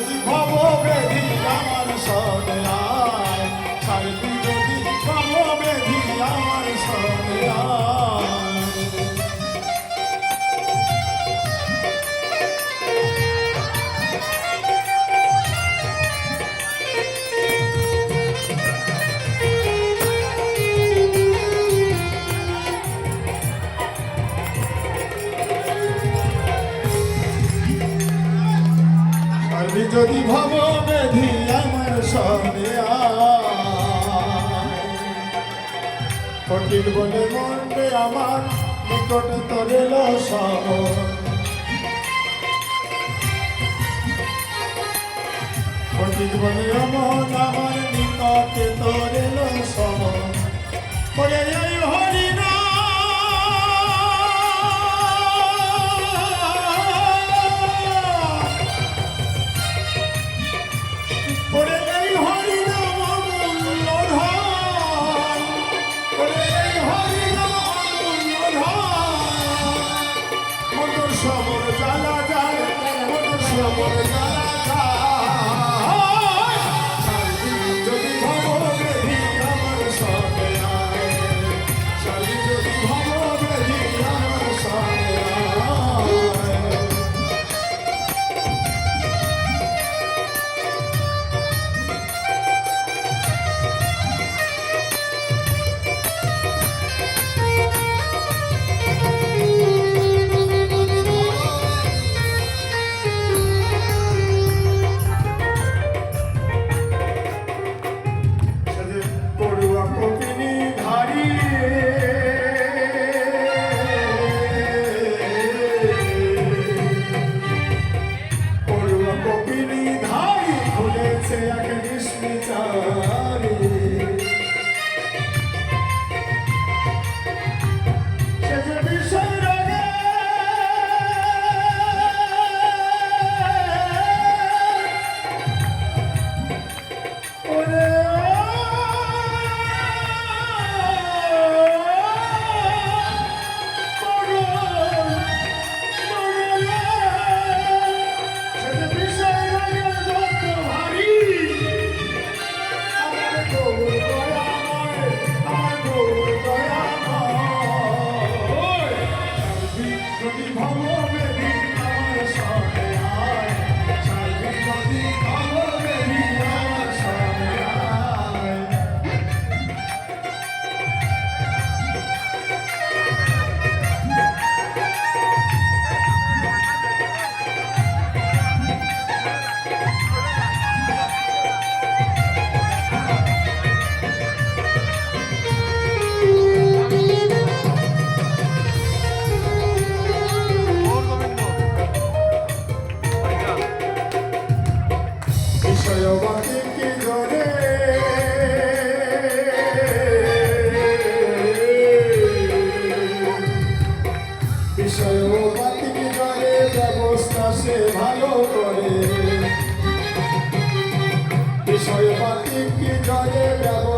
Come over here, come on, come on. বেধি আমার সঙ্গে কঠিন বলে মনে আমার নিকট তরেল সব কঠিন বলে মন আমার নিকটে তরেল সব Lord God. আছে ভালো করে। বিষয় পাতি কি জলে ব্যবহার